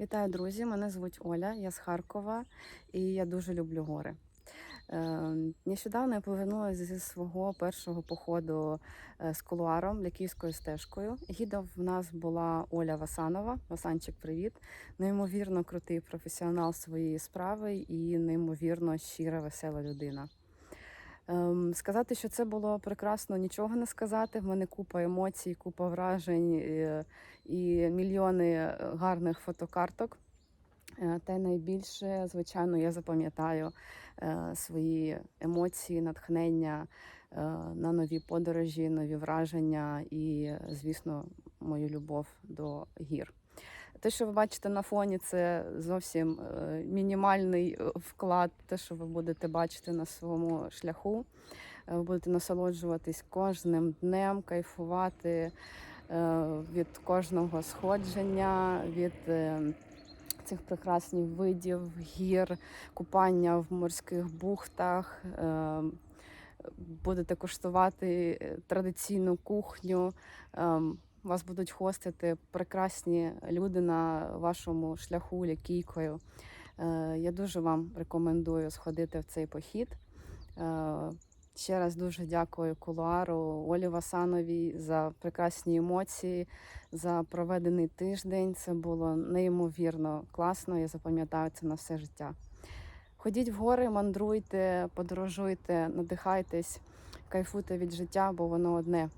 Вітаю, друзі! Мене звуть Оля, я з Харкова і я дуже люблю гори. Е, Нещодавно я повернулася зі свого першого походу е, з кулуаром Ляківською стежкою. Гідом в нас була Оля Васанова. Васанчик, привіт! Неймовірно крутий професіонал своєї справи і неймовірно щира, весела людина. Ем, Сказати, що це було прекрасно, нічого не сказати. В мене купа емоцій, купа вражень е, і мільйони е, гарних фотокарток. Е, Та найбільше, звичайно, я запам'ятаю свої емоції, натхнення на нові подорожі, нові враження і, звісно, мою любов до гір. Те, що ви бачите на фоні, це зовсім е, мінімальний е, вклад, те, що ви будете бачити на своєму шляху. Е, Ви будете насолоджуватись кожним днем, кайфувати від кожного сходження, від цих прекрасних видів, гір, купання в морських бухтах. Будете куштувати традиційну кухню. Вас будуть хостити прекрасні люди на вашому шляху лякійкою. Е, Я дуже вам рекомендую сходити в цей похід. Е, Ще раз дуже дякую кулуару Олі Васановій за прекрасні емоції, за проведений тиждень. Це було неймовірно класно. Я запам'ятаю це на все життя. Ходіть в гори, мандруйте, подорожуйте, надихайтесь, кайфуйте від життя, бо воно одне.